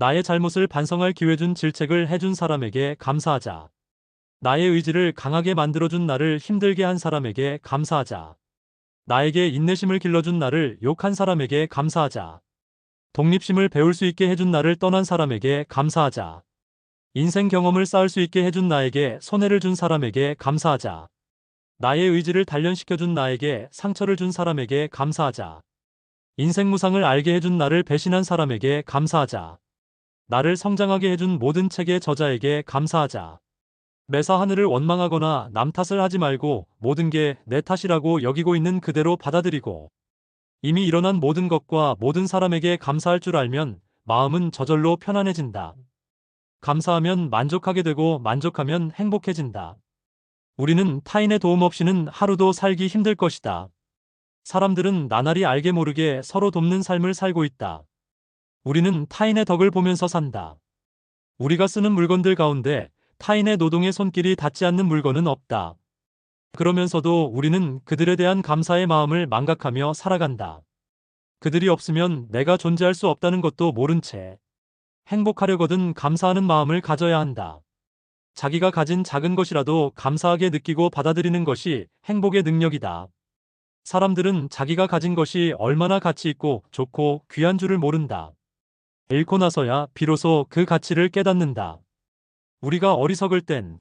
나의 잘못을 반성할 기회 준 질책을 해준 사람에게 감사하자. 나의 의지를 강하게 만들어준 나를 힘들게 한 사람에게 감사하자. 나에게 인내심을 길러준 나를 욕한 사람에게 감사하자. 독립심을 배울 수 있게 해준 나를 떠난 사람에게 감사하자. 인생 경험을 쌓을 수 있게 해준 나에게 손해를 준 사람에게 감사하자. 나의 의지를 단련시켜준 나에게 상처를 준 사람에게 감사하자. 인생 무상을 알게 해준 나를 배신한 사람에게 감사하자. 나를 성장하게 해준 모든 책의 저자에게 감사하자. 매사 하늘을 원망하거나 남 탓을 하지 말고 모든 게 내 탓이라고 여기고 있는 그대로 받아들이고 이미 일어난 모든 것과 모든 사람에게 감사할 줄 알면 마음은 저절로 편안해진다. 감사하면 만족하게 되고 만족하면 행복해진다. 우리는 타인의 도움 없이는 하루도 살기 힘들 것이다. 사람들은 나날이 알게 모르게 서로 돕는 삶을 살고 있다. 우리는 타인의 덕을 보면서 산다. 우리가 쓰는 물건들 가운데 타인의 노동의 손길이 닿지 않는 물건은 없다. 그러면서도 우리는 그들에 대한 감사의 마음을 망각하며 살아간다. 그들이 없으면 내가 존재할 수 없다는 것도 모른 채 행복하려거든 감사하는 마음을 가져야 한다. 자기가 가진 작은 것이라도 감사하게 느끼고 받아들이는 것이 행복의 능력이다. 사람들은 자기가 가진 것이 얼마나 가치 있고 좋고 귀한 줄을 모른다. 잃고 나서야 비로소 그 가치를 깨닫는다. 우리가 어리석을 땐